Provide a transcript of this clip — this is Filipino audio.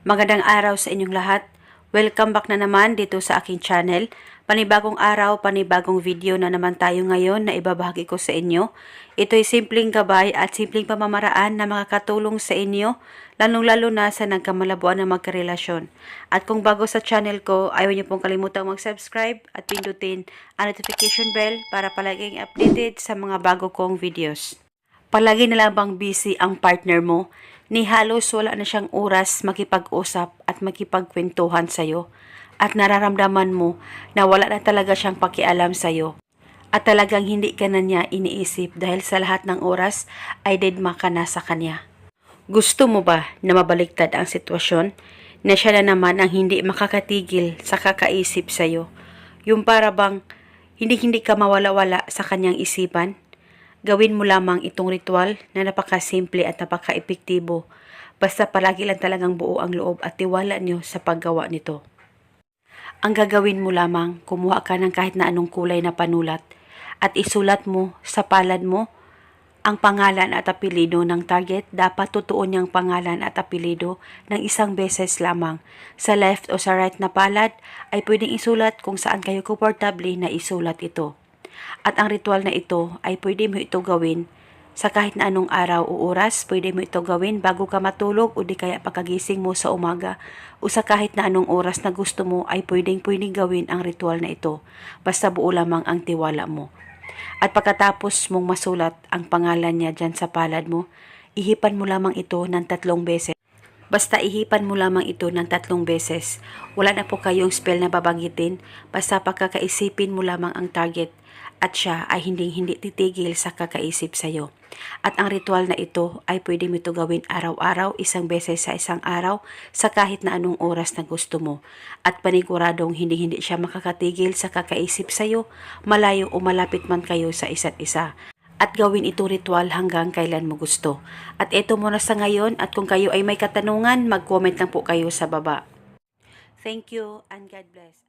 Magandang araw sa inyong lahat. Welcome back na naman dito sa aking channel. Panibagong araw, panibagong video na naman tayo ngayon na ibabahagi ko sa inyo. Ito ay simpleng gabay at simpleng pamamaraan na makakatulong sa inyo, lalong-lalo na sa nagkamalabuan ng magkarelasyon. At kung bago sa channel ko, ayaw niyo pong kalimutang mag-subscribe at pindutin ang notification bell para palaging updated sa mga bago kong videos. Palagi na lang bang busy ang partner mo? Ni halos wala na siyang oras makipag-usap at makipagkwentuhan sa'yo. At nararamdaman mo na wala na talaga siyang pakialam sa'yo. At talagang hindi ka na niya iniisip dahil sa lahat ng oras ay dedma ka na sa kanya. Gusto mo ba na mabaliktad ang sitwasyon? Na siya na naman ang hindi makakatigil sa kakaisip sa'yo. Yung para bang hindi-hindi ka mawala-wala sa kanyang isipan? Gawin mo lamang itong ritual na napakasimple at napaka-epektibo. Basta palagi lang talagang buo ang loob at tiwala niyo sa paggawa nito. Ang gagawin mo lamang, kumuha ka ng kahit na anong kulay na panulat at isulat mo sa palad mo ang pangalan at apelido ng target. Dapat totoo niyang pangalan at apelido ng isang beses lamang. Sa left o sa right na palad ay pwedeng isulat kung saan kayo komportable na isulat ito. At ang ritual na ito ay pwede mo ito gawin sa kahit na anong araw o oras, pwede mo ito gawin bago ka matulog o di kaya pagkagising mo sa umaga o sa kahit na anong oras na gusto mo ay pwedeng pwedeng gawin ang ritual na ito. Basta buo lamang ang tiwala mo. At pagkatapos mong masulat ang pangalan niya dyan sa palad mo, ihipan mo lamang ito ng tatlong beses. Basta ihipan mo lamang ito ng tatlong beses. Wala na po kayong spell na babanggitin, basta pagkakaisipin mo lamang ang target at siya ay hindi-hindi titigil sa kakaisip sa'yo. At ang ritual na ito ay pwede mo ito gawin araw-araw, isang beses sa isang araw, sa kahit na anong oras na gusto mo. At paniguradong hindi-hindi siya makakatigil sa kakaisip sa'yo, malayo o malapit man kayo sa isa't isa at gawin ito ritual hanggang kailan mo gusto. At ito muna sa ngayon at kung kayo ay may katanungan, mag-comment lang po kayo sa baba. Thank you and God bless.